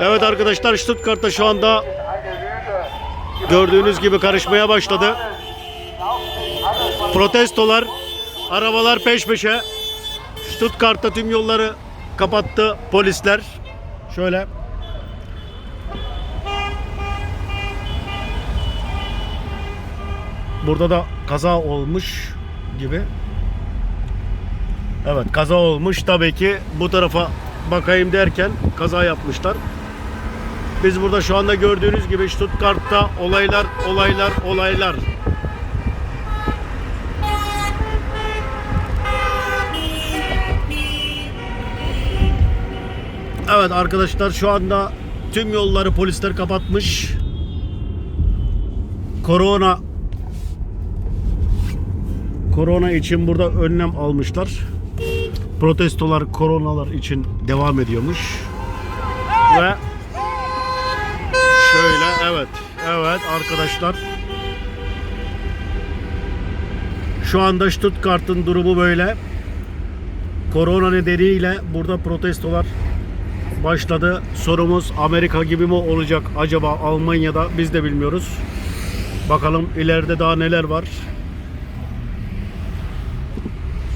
Evet arkadaşlar Stuttgart'ta şu anda gördüğünüz gibi karışmaya başladı. Protestolar, arabalar peş peşe. Stuttgart'ta tüm yolları kapattı polisler. Şöyle. Burada da kaza olmuş gibi. Evet kaza olmuş. Tabii ki bu tarafa bakayım derken kaza yapmışlar. Biz burada şu anda gördüğünüz gibi Stuttgart'ta olaylar, olaylar, olaylar. Evet arkadaşlar şu anda tüm yolları polisler kapatmış. Korona Korona için burada önlem almışlar. Protestolar koronalar için devam ediyormuş. Ve şöyle evet evet arkadaşlar şu anda Stuttgart'ın durumu böyle. Korona nedeniyle burada protestolar başladı. Sorumuz Amerika gibi mi olacak acaba Almanya'da biz de bilmiyoruz. Bakalım ileride daha neler var.